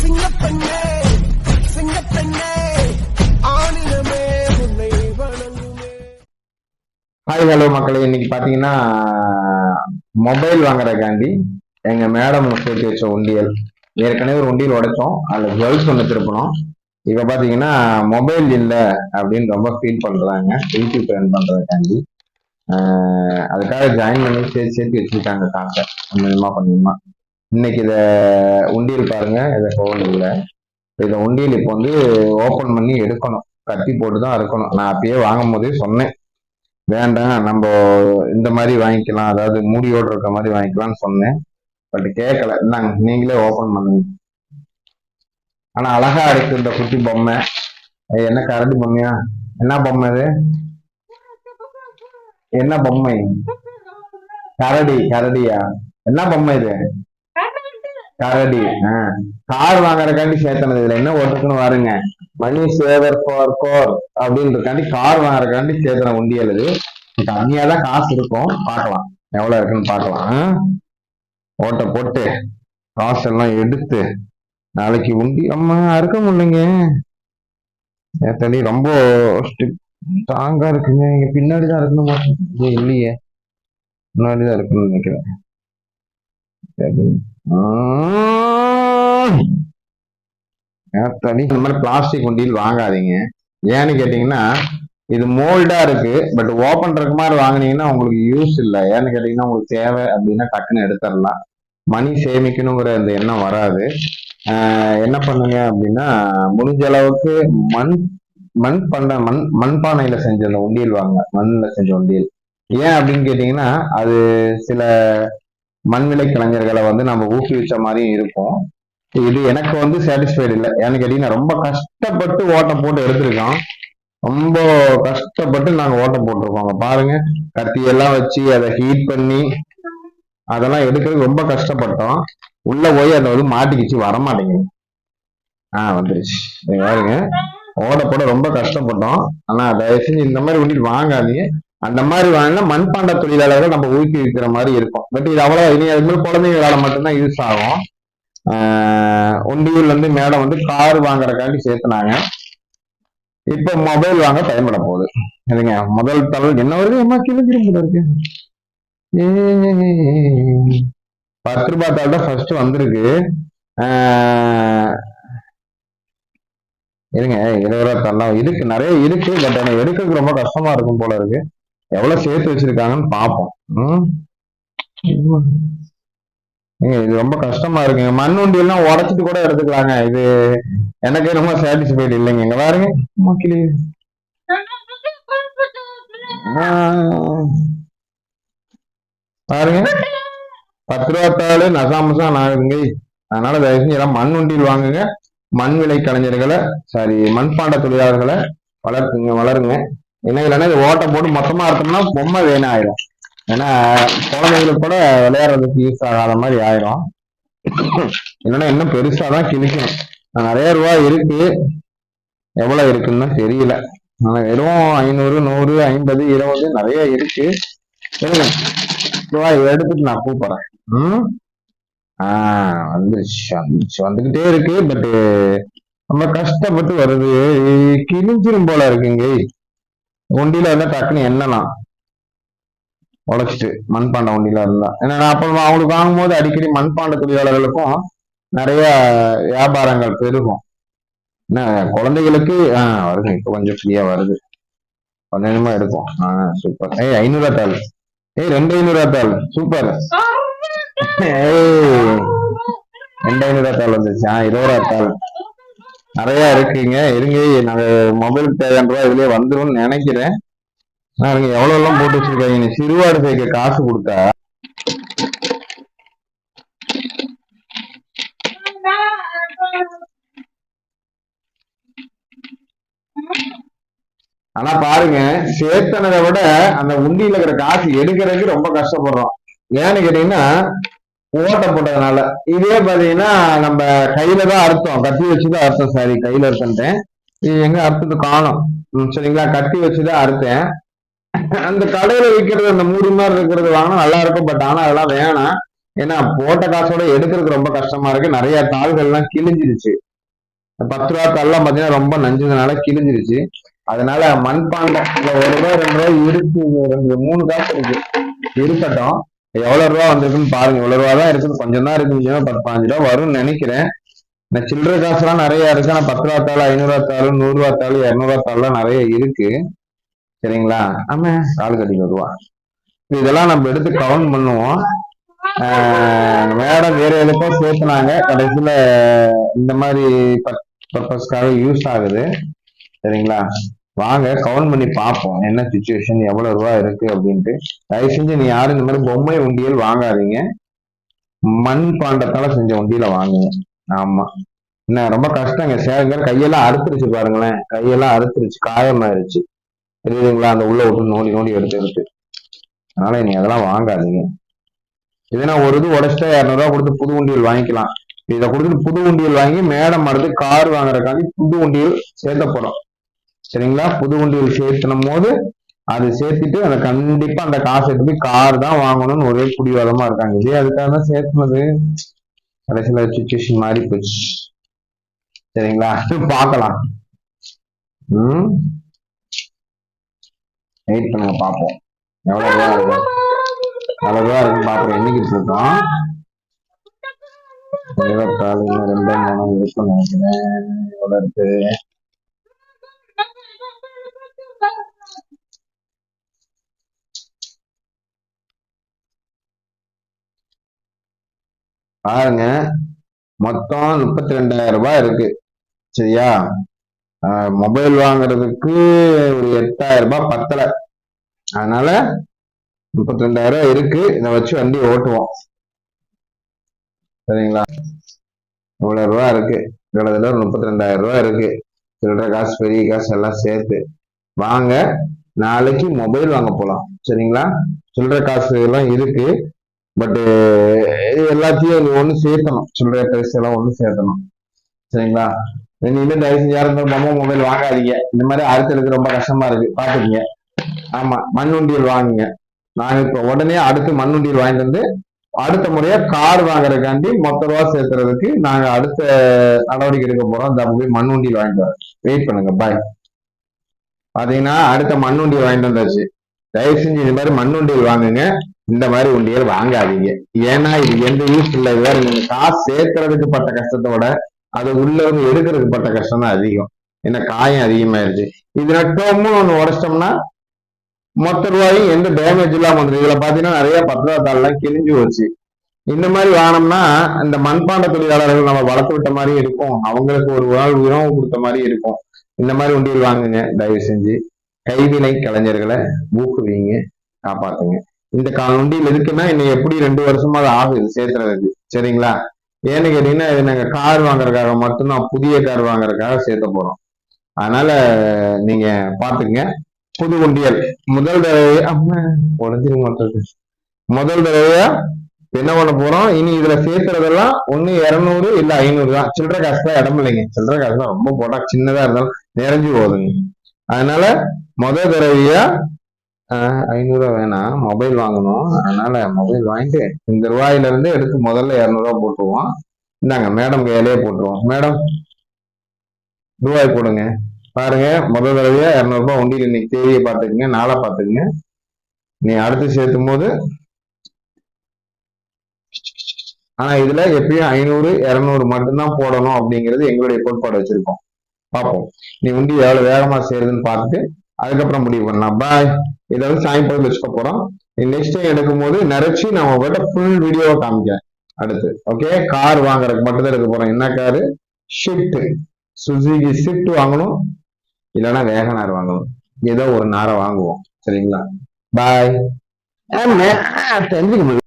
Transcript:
சிங்கப்பெண்ணே சிங்கப்பெண்ணே உன்னை வணங்குமே. Hi hello மக்களே. இன்னைக்கு பாத்தீங்கன்னா மொபைல் வாங்குறதுக்காண்டி எங்க மேடம் சேர்த்து வச்ச உண்டியல். ஏற்கனவே ஒரு உண்டியல் உடைச்சோம். அதுல ஜுவல்ஸ் ஒன்று திருப்பணும் இப்ப பாத்தீங்கன்னா மொபைல் இல்ல அப்படின்னு ரொம்ப ஃபீல் பண்றாங்க. YouTube run பண்றதுக்காண்டி. ஆஹ் அதுக்காக ஜாயின் பண்ணி சேர்த்து சேர்த்து வச்சிருக்காங்க காசை கொஞ்சமா கொஞ்சமா. இன்னைக்கு இத உண்டியல் பாருங்க இதை ஃபோன் இல்லை இதை உண்டியல் இப்போ வந்து ஓப்பன் பண்ணி எடுக்கணும். கத்தி போட்டு தான் இருக்கணும். நான் அப்பயே வாங்கும் போதே சொன்னேன். வேண்டாம் நம்ம இந்த மாதிரி வாங்கிக்கலாம். அதாவது மூடியோடு இருக்க மாதிரி வாங்கிக்கலாம்னு சொன்னேன். பட் கேட்கல. இந்தாங்க நீங்களே ஓப்பன் பண்ணுங்க. ஆனா அழகா இருக்கு இந்த குட்டி பொம்மை. என்ன கரடி பொம்மையா? என்ன பொம்மை இது என்ன பொம்மை? கரடி கரடியா? என்ன பொம்மை இது? கரடி. கார் வாங்குறதுக்காண்டி சேர்த்தனது இதுல என்ன ஓட்டுக்குன்னு வருங்க. மணி சேவர் ஃபார் கோர் அப்படின்றதுக்காண்டி கார் வாங்குறதுக்காண்டி சேர்த்தன உண்டியல் இது. கம்மியா தான் காசு இருக்கும். பார்க்கலாம். எவ்வளவு இருக்குன்னு பார்க்கலாம். ஆ? ஓட்டை போட்டு காசு எல்லாம் எடுத்து நாளைக்கு உண்டி அம்மா அறுக்க முடியலைங்க. ஏத்தடி ரொம்ப ஸ்ட்ராங்கா இருக்குங்க. இங்க பின்னாடி தான் இருக்கணும் இல்லையே. முன்னாடி தான் இருக்கணும்னு நினைக்கிறேன். இந்த மாதிரி பிளாஸ்டிக் உண்டியல் வாங்காதீங்க. ஏன்னு கேட்டீங்கன்னா இது மோல்டா இருக்கு பட் ஓபன் இருக்க மாதிரி வாங்குனீங்கன்னா உங்களுக்கு யூஸ் இல்லை. ஏன்னு கேட்டீங்கன்னா உங்களுக்கு தேவை அப்படின்னா டக்குன்னு எடுத்துடலாம். மணி சேமிக்கணுங்கிற அந்த எண்ணம் வராது. ஆஹ் என்ன பண்ணுங்க அப்படின்னா முடிஞ்ச அளவுக்கு மண் மண் பண்ண மண் மண்பானையில செஞ்ச அந்த உண்டியல் வாங்க. மண்ணில் செஞ்ச உண்டியல். ஏன் அப்படின்னு கேட்டீங்கன்னா அது சில மண்விலை கலைஞர்களை வந்து நம்ம ஊக்குவிச்ச மாதிரியும் இருக்கும். இது எனக்கு வந்து சாட்டிஸ்ஃபைடு இல்லை. ஏன்னு கேட்டீங்கன்னா ரொம்ப கஷ்டப்பட்டு ஓட்டம் போட்டு எடுத்திருக்கோம் ரொம்ப கஷ்டப்பட்டு நாங்க ஓட்டம் போட்டிருக்கோம் பாருங்க கத்தியெல்லாம் வச்சு அதை ஹீட் பண்ணி அதெல்லாம் எடுக்கிறது ரொம்ப கஷ்டப்பட்டோம். உள்ள போய் அதை வந்து மாட்டிக்கிச்சு வரமாட்டேங்குது. ஆ வந்துருச்சு. பாருங்க ஓட போட ரொம்ப கஷ்டப்பட்டோம். ஆனா தயவு செஞ்சு இந்த மாதிரி உண்டிட்டு வாங்காதீங்க. அந்த மாதிரி வாங்கினா மண்பாண்ட தொழிலாளர்கள் நம்ம ஊக்குவிக்கிற மாதிரி இருக்கும். பட் இது அவ்வளவு இனி அது மாதிரி குழந்தைங்க மட்டும்தான் யூஸ் ஆகும். ஆஹ் ஒண்டியூர்ல இருந்து மேடம் வந்து கார் வாங்குறதுக்காண்டி சேர்த்துனாங்க. இப்ப மொபைல் வாங்க பயன்பட போகுது. இல்லைங்க முதல் தலை என்ன வருது அம்மா கிளம்பிடும் இருக்கு. பத்து ரூபாய் தாள் தான் ஃபர்ஸ்ட் வந்திருக்கு. ஆஹ் இருங்க இருபது ரூபா தள்ளலாம் இருக்கு நிறைய இருக்கு பட் எனக்கு எடுக்கிறதுக்கு ரொம்ப கஷ்டமா இருக்கும் போல இருக்கு. எவ்வளவு சேர்த்து வச்சிருக்காங்கன்னு பார்ப்போம். இது ரொம்ப கஷ்டமா இருக்குங்க மண் எல்லாம் உடைச்சிட்டு கூட எடுத்துக்கலாங்க. இது எனக்கு ரொம்ப சாட்டிஸ்ஃபைடு இல்லைங்க. இங்க பாருங்க. மக்களே பாருங்க. பத்து ரூபா தாள் நசாமசா நாகுங்க அதனால தயவு செஞ்சு எல்லாம் மண் வண்டியில் வாங்குங்க. மண் விலை கலைஞர்களை சாரி மண்பாண்ட தொழிலாளர்களை வளர்க்குங்க வளருங்க. என்ன இல்லைன்னா இது ஓட்டை போட்டு மொத்தமா இருக்கோம்னா பொம்மை வேணும் ஆயிரும். ஏன்னா குழந்தைங்களுக்கு கூட விளையாடுறதுக்கு யூஸ் ஆகாத மாதிரி ஆயிரும். இல்லைன்னா இன்னும் பெருசா தான் கிழிக்கணும். நிறைய ரூபாய் இருக்கு. எவ்வளவு இருக்குன்னு தெரியல. ஆனா வெறும் ஐநூறு நூறு ஐம்பது இருபது நிறைய இருக்கு. இருங்க ரூபாய் எடுத்துட்டு நான் கூப்பிடுறேன். ம்? ஆஹ் வந்துருச்சு. வந்துருச்சு. வந்துகிட்டே இருக்கு பட்டு ரொம்ப கஷ்டப்பட்டு வருது. கிழிஞ்சிரும் போல இருக்குங்க ஒண்டியில இருந்தா டக்குன்னு எண்ணலாம். உழைச்சிட்டு மண்பாண்ட ஒண்டியில இருந்தா. ஏன்னா நான் அப்புறம் அவங்களுக்கு வாங்கும்போது அடிக்கடி மண்பாண்ட தொழிலாளர்களுக்கும் நிறைய வியாபாரங்கள் பெருகும். என்ன குழந்தைகளுக்கு ஆஹ் வருது. இப்போ கொஞ்சம் ஃப்ரீயா வருது. கொஞ்சம் கொஞ்சமா எடுக்கும் ஆஹ் சூப்பர் ஏய் ஐநூறுவா தாள். ஏய் ரெண்டு ஐநூறுவா தாள். சூப்பர் ஏய் ரெண்டு ஐநூறுவா தாள் வந்துச்சு ஆ இருபது ரூபா தாள். நிறைய இருக்குங்க. இருங்க நாங்க மொபைல் தேவையான ரூபா இதுலயே வந்துடும் நினைக்கிறேன். நான் எவ்வளவு எல்லாம் போட்டு வச்சிருக்காங்க. நீ சிறுவாடு சேர்க்க காசு கொடுத்தா. ஆனா பாருங்க சேர்த்தனதை விட அந்த உண்டியில இருக்கிற காசு எடுக்கிறதுக்கு ரொம்ப கஷ்டப்படுறோம். ஏன்னு கேட்டீங்கன்னா ஓட்ட போட்டதுனால. இதே பாத்தீங்கன்னா நம்ம கையில தான் அர்த்தம் கத்தி வச்சுதான் அர்த்தம் சாரி. கையில அர்த்தம்ட்டேன் இது எங்க அர்த்தத்தை காணும். ம், சரிங்களா? கத்தி வச்சுதான் அறுத்தேன். அந்த கடையில விற்கிறது அந்த மூடி மாதிரி இருக்கிறது வாங்கினா நல்லா இருக்கும். பட் ஆனா அதெல்லாம் வேணாம். ஏன்னா போட்ட காசோட எடுக்கிறதுக்கு ரொம்ப கஷ்டமா இருக்கு. நிறைய தாள்கள்லாம் கிழிஞ்சிருச்சு. பத்து ரூபா தாள்லாம் பாத்தீங்கன்னா ரொம்ப நஞ்சதுனால கிழிஞ்சிருச்சு. அதனால மண்பாண்டம் ஒரு ரூபாய் ரெண்டு ரூபாய் இருக்கு. ரெண்டு மூணு காசு இருக்கு. இருக்கட்டும். எவ்வளவு ரூபா வந்திருக்குன்னு பாருங்க. இவ்வளவு ரூபா தான் இருக்குது. கொஞ்சம் தான் இருக்கு மிச்சமா பத்து பாஞ்சு ரூபா வரும்னு நினைக்கிறேன். இந்த சில்லறை காசுலாம் நிறைய இருக்கு. ஆனா பத்து ரூபா தாள் ஐநூறு ரூபா தாள் நூறு ரூபா தாள் இரநூறுவா தாள்லாம் நிறைய இருக்கு. சரிங்களா? ஆமா. கால் கட்டி வருவா. இதெல்லாம் நம்ம எடுத்து கவுண்ட் பண்ணுவோம். மேடம் வேற எதுக்கோ சேர்த்துனாங்க கடைசியில இந்த மாதிரி பர்பஸ்க்காக யூஸ் ஆகுது. சரிங்களா? வாங்க கவுண்ட் பண்ணி பார்ப்போம். என்ன சுச்சுவேஷன் எவ்வளவு ரூபா இருக்கு அப்படின்ட்டு. தயவு செஞ்சு நீ யாரும் இந்த மாதிரி பொம்மை உண்டியல் வாங்காதீங்க. மண் பாண்டத்தால செஞ்ச உண்டியல வாங்குங்க. ஆமா. என்ன ரொம்ப கஷ்டங்க. சேருங்க கையெல்லாம் அறுத்துருச்சு பாருங்களேன். கையெல்லாம் அறுத்துருச்சு காயமாயிருச்சு. தெரியுதுங்களா? அந்த உள்ள விட்டு நோண்டி நோண்டி எடுத்து எடுத்து. அதனால நீ அதெல்லாம் வாங்காதீங்க. இதுனா ஒரு இது உடச்சிட்டா இரநூறுவா கொடுத்து புது உண்டியல் வாங்கிக்கலாம். இதை கொடுத்துட்டு புது உண்டியல் வாங்கி மேடம் அடுத்து கார் வாங்குறதுக்காண்டி புது உண்டியல் சேர்த்த போறோம். சரிங்களா? புது உண்டியல் சேர்த்தனும் போது அது சேர்த்துட்டு அந்த கண்டிப்பா அந்த காசு எடுத்து போய் கார் தான் வாங்கணும்னு ஒரே குடிவாதமா இருக்காங்க இதே அதுக்காக தான் சேர்த்துனது. கடைசியில சுச்சுவேஷன் மாறி போச்சு. சரிங்களா? பார்க்கலாம். ம்? வெயிட் பண்ணுங்க பார்ப்போம். எவ்வளவு ரூபா இருக்கு? எவ்வளவு ரூபா இருக்கு பாப்போம் என்னைக்கு இருக்கோம் இருபத்தாலு ரெண்டு மூணு இருக்குன்னு நினைக்கிறேன். எவ்வளவு இருக்கு? பாருங்க. மொத்தம் முப்பத்தி ரெண்டாயிரம் ரூபாய் இருக்கு. சரியா? மொபைல் வாங்குறதுக்கு ஒரு எட்டாயிரம் ரூபாய் பத்தல. அதனால முப்பத்தி ரெண்டாயிரம் ரூபாய் இருக்கு. இதை வச்சு வண்டி ஓட்டுவோம். சரிங்களா? இவ்வளவு ரூபா இருக்கு. கிட்டத்தட்ட ஒரு முப்பத்தி ரெண்டாயிரம் ரூபாய் இருக்கு. சில்லற காசு பெரிய காசு எல்லாம் சேர்த்து. வாங்க. நாளைக்கு மொபைல் வாங்க போலாம். சரிங்களா? சில்லற காசு எல்லாம் இருக்கு. பட்டு eh, எல்லாத்தையும் நீ ஒண்ணு சேர்த்தணும் சில்லறை பைசா எல்லாம் ஒண்ணு சேர்த்தணும் சரிங்களா? இனிமே தயவு செஞ்சு யாரும் பொம்மை மொபைல் வாங்காதீங்க. இந்த மாதிரி அறுத்தெடுக்க ரொம்ப கஷ்டமா இருக்கு. பாத்துக்கீங்க. ஆமா மண்ணுண்டியல் வாங்குங்க. நாங்க இப்ப உடனே அடுத்து மண்ணுண்டியல் வாங்கிட்டு வந்து அடுத்த முறையா கார் வாங்குறதுக்காண்டி மொத்த ரூபா சேர்த்துறதுக்கு நாங்க அடுத்த நடவடிக்கை எடுக்க போறோம். இந்த போய் மண்ணுண்டியல் வாங்கிட்டு வரோம் வெயிட் பண்ணுங்க. பாய் பாத்தீங்கன்னா அடுத்த மண்ணுண்டியல் வாங்கிட்டு வந்தாச்சு. தயவு செஞ்சு இந்த மாதிரி மண்ணுண்டியல் வாங்குங்க. இந்த மாதிரி உண்டியல் வாங்காதீங்க. ஏன்னா இது எந்த யூஸ் இல்லை. வேற நீங்க காசு சேர்க்கறதுக்கு பட்ட கஷ்டத்தோட அது உள்ள இருந்து எடுக்கிறதுக்கு பட்ட கஷ்டம் தான் அதிகம். ஏன்னா காயம் அதிகமாயிருச்சு இது நட்டமும் ஒண்ணு உடைச்சிட்டோம்னா மொத்த ரூபாயும் எந்த டேமேஜ் இல்லாம வந்துடும் இதுல பாத்தீங்கன்னா நிறைய பத்து ரூபா தாள்லாம் கிழிஞ்சு போச்சு. இந்த மாதிரி வாங்கினோம்னா இந்த மண்பாண்ட தொழிலாளர்கள் நம்ம வளர்த்து விட்ட மாதிரி இருக்கும். அவங்களுக்கு ஒரு உணவு உணவு கொடுத்த மாதிரி இருக்கும். இந்த மாதிரி உண்டியல் வாங்குங்க. தயவு செஞ்சு கைவினை கலைஞர்களை ஊக்குவீங்க காப்பாத்துங்க. இந்த கால் இருக்குன்னா எதுக்குன்னா இன்னும் எப்படி ரெண்டு வருஷமா அது ஆகுது சேர்த்துறதுக்கு சரிங்களா? ஏன்னு கேட்டீங்கன்னா இது நாங்க கார் வாங்குறதுக்காக மட்டும்தான் புதிய கார் வாங்குறதுக்காக சேர்த்த போறோம். அதனால நீங்க பாத்துங்க புது உண்டியல். முதல் தடவையா உடஞ்சிருக்க மாட்டது முதல் தடவையா என்ன பண்ண போறோம்? இனி இதுல சேர்க்கறதெல்லாம் ஒண்ணு இருநூறு இல்ல ஐநூறு தான். சில்லறை காசு தான் இடம் இல்லைங்க. சில்லற காசு தான் ரொம்ப போட்டா சின்னதா இருந்தாலும் நிறைஞ்சு போகுதுங்க. அதனால முதல் தடவையா ஐநூறுரூவா வேணாம் மொபைல் வாங்கணும். அதனால மொபைல் வாங்கிட்டு இந்த ரூபாயில இருந்து எடுத்து முதல்ல இரநூறுவா போட்டுருவோம். இந்தாங்க மேடம் கையிலேயே போட்டுருவோம். மேடம் ரூபாய் போடுங்க. பாருங்க முதல் தடவையா இரநூறுபா உண்டியில் இன்னைக்கு தேதியை பார்த்துக்குங்க நாளை பார்த்துக்குங்க. நீ அடுத்து சேர்த்தும் போது ஆனா இதுல எப்பயும் ஐநூறு இரநூறு மட்டும்தான் போடணும் அப்படிங்கிறது எங்களுடைய கோட்பாடு வச்சிருக்கோம். பார்ப்போம். நீ உண்டி எவ்வளவு வேகமா சேருதுன்னு பார்த்துட்டு அதுக்கப்புறம் முடிவு பண்ணலாம். பாய் இதை வந்து சாயங்காலம் வச்சுக்க போறோம். நெக்ஸ்ட் டைம் எடுக்கும் போது நிறைச்சி நான் உங்ககிட்ட ஃபுல் வீடியோவை காமிக்கிறேன். அடுத்து ஓகே கார் வாங்குறதுக்கு மட்டும் தான் எடுக்க போறோம். என்ன காரு ஷிஃப்ட் சுசுகி ஷிஃப்ட் வாங்கணும். இல்லைன்னா வேகனார் வாங்கணும். ஏதோ ஒரு நாரை வாங்குவோம். சரிங்களா? பாய் தெரிஞ்சுக்க முடியும்.